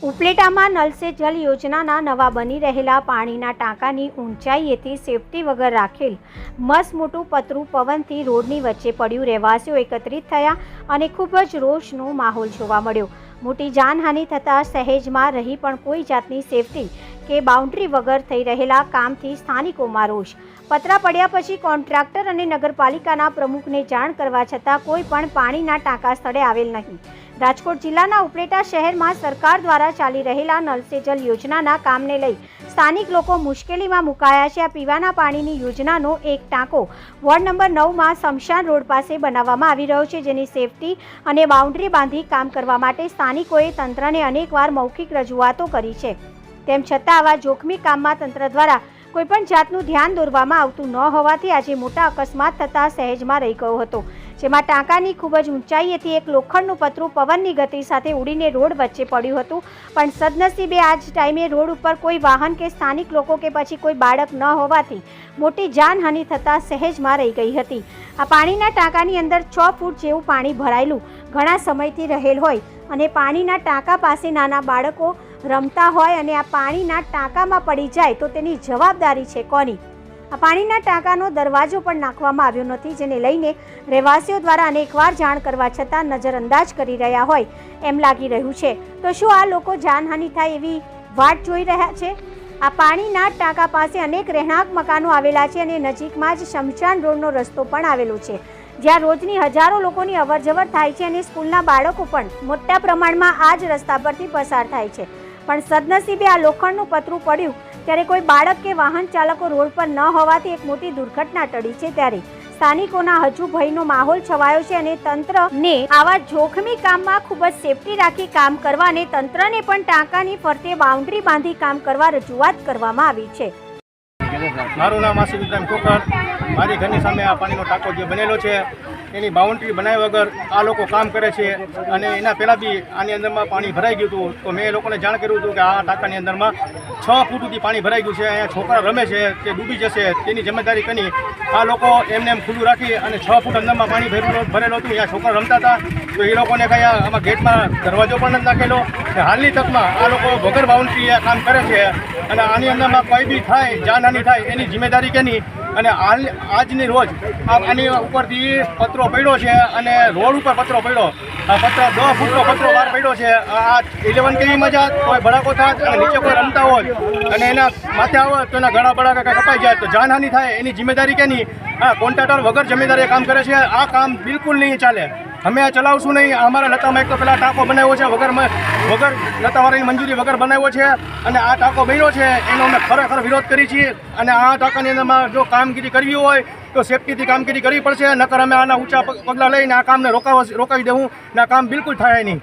ઉપલેટામાં null જલ યોજનાના નવા બની રહેલા પાણીના ટાંકાની ઊંચાઈએથી સેફટી વગર રાખેલ મસ મોટું પતરું પવનથી રોડની વચ્ચે પડ્યું, રહેવાસીઓ એકત્રિત થયા અને ખૂબ જ રોષનો માહોલ જોવા મળ્યો. મોટી જાનહાનિ થતાં સહેજમાં રહી પણ કોઈ જાતની સેફટી કે બાઉન્ડ્રી વગર થઈ રહેલા કામથી સ્થાનિકોમાં રોષ. પતરા પડ્યા પછી કોન્ટ્રાક્ટર અને નગરપાલિકાના પ્રમુખને જાણ કરવા છતાં કોઈ પણ પાણીના ટાંકા સ્થળે આવેલ નહીં. રાજકોટ જિલ્લાના ઉપલેટા શહેરમાં સરકાર દ્વારા ચાલી રહેલા નલ સે જલ યોજનાના કામને લઈ સ્થાનિક લોકો મુશ્કેલીમાં મુકાયા છે. આ પીવાના પાણીની યોજનાનો એક ટાંકો વોર્ડ નંબર નવમાં શમશાન રોડ પાસે બનાવવામાં આવી રહ્યો છે, જેની સેફટી અને બાઉન્ડ્રી બાંધી કામ કરવા માટે સ્થાનિકોએ તંત્રને અનેકવાર મૌખિક રજૂઆતો કરી છે. તેમ છતાં આવા જોખમી કામમાં તંત્ર દ્વારા કોઈપણ જાતનું ધ્યાન દોરવામાં આવતું ન હોવાથી આજે મોટા અકસ્માત થતાં સહેજમાં રહી ગયો હતો. જેમાં ટાંકાની ખૂબ જ ઊંચાઈએથી એક લોખંડનું પતરું પવનની ગતિ સાથે ઉડીને રોડ વચ્ચે પડ્યું હતું. પણ સદનસીબે આ જ ટાઈમે રોડ ઉપર કોઈ વાહન કે સ્થાનિક લોકો કે પછી કોઈ બાળક ન હોવાથી મોટી જાનહાનિ થતાં સહેજમાં રહી ગઈ હતી. આ પાણીના ટાંકાની અંદર છ ફૂટ જેવું પાણી ભરાયેલું ઘણા સમયથી રહેલ હોય અને પાણીના ટાંકા પાસે નાના બાળકો રમતા હોય અને આ પાણીના ટાંકામાં પડી જાય તો તેની જવાબદારી છે કોની? આ પાણીના ટાંકાનો દરવાજો પણ નાખવામાં આવ્યો નથી, જેને લઈને રહેવાસીઓ દ્વારા અનેકવાર જાણ કરવા છતાં નજરઅંદાજ કરી રહ્યા હોય એમ લાગી રહ્યું છે. તો શું આ લોકો જાનહાનિ થાય એવી વાટ જોઈ રહ્યા છે? આ પાણીના ટાંકા પાસે અનેક રહેણાંક મકાનો આવેલા છે અને નજીકમાં જ શમશાન રોડનો રસ્તો પણ આવેલો છે. જ્યાં રોજની હજારો લોકોની અવરજવર થાય છે અને સ્કૂલના બાળકો પણ મોટા પ્રમાણમાં આ જ રસ્તા પરથી પસાર થાય છે. પણ સદનસીબે આ લોખંડનું પતરું પડ્યું ત્યારે કોઈ બાળક કે વાહન ચાલકો રોડ પર ન હોવાથી એક મોટી દુર્ઘટના ટળી છે ત્યારે સ્થાનિકોના હજુ ભયનો માહોલ છવાયો છે અને તંત્રને આવા જોખમી કામમાં ખૂબ જ સેફટી રાખી કામ કરવા અને તંત્રને પણ ટાંકાની ફરતે બાઉન્ડ્રી બાંધી કામ કરવા રજૂઆત કરવામાં આવી છે. મારું નામ આસિફ ઇબ્રાહિમ કોકર મારી ઘરની સામે આ પાણીનો ટાંકો જે બનેલો છે, એની બાઉન્ડ્રી બનાવ્યા વગર આ લોકો કામ કરે છે અને એના પહેલાં બી આની અંદરમાં પાણી ભરાઈ ગયું હતું. તો મેં એ લોકોને જાણ કર્યું હતું કે આ ટાંકાની અંદરમાં છ ફૂટ સુધી પાણી ભરાઈ ગયું છે. અહીંયા છોકરા રમે છે, તે ડૂબી જશે, તેની જવાબદારી કરી. આ લોકો એમને એમ ખુલ્લું રાખી અને છ ફૂટ અંદરમાં પાણી ભરેલું ભરેલું હતું. અહીંયા છોકરા રમતા હતા. તો એ લોકોને કંઈ આમાં ગેટમાં દરવાજો પણ નથી નાખેલો હાલની તકમાં આ લોકો વગર બાઉન્ડ્રી આ કામ કરે છે અને આની અંદરમાં કોઈ બી થાય, જાનહાની થાય એની જિમ્મેદારી કેની? અને હાલ આજની રોજ આની ઉપરથી પત્રો પડ્યો છે અને રોડ ઉપર પત્રો પડ્યો. આ પતરો દસ ફૂટનો પત્રો બહાર પડ્યો છે. આ ઇલેવન કેવીમાં જાત કોઈ ભડાકો થાત અને નીચે કોઈ રમતા હોય અને એના માથે આવે તો એના ઘણા બળા કાંઈ કપાઈ જાય તો જાનહાની થાય એની જિમ્મેદારી કેની? હા, કોન્ટ્રાક્ટર વગર જિમ્મેદારી કામ કરે છે. આ કામ બિલકુલ નહીં ચાલે. અમે આ ચલાવશું નહીં. અમારા લતામાં એક તો પેલા ટાંકો બનાવ્યો છે, વગર વગર લતાવાળાની મંજૂરી વગર બનાવ્યો છે અને આ ટાંકો બન્યો છે. એનો અમે ખરેખર વિરોધ કરી છીએ અને આ ટાંકાની અંદરમાં જો કામગીરી કરવી હોય તો સેફટીથી કામગીરી કરવી પડશે. નકર અમે આના ઊંચા પગલાં લઈને આ કામને રોકાવા, રોકાવી દેવું ને આ કામ બિલકુલ થાય નહીં.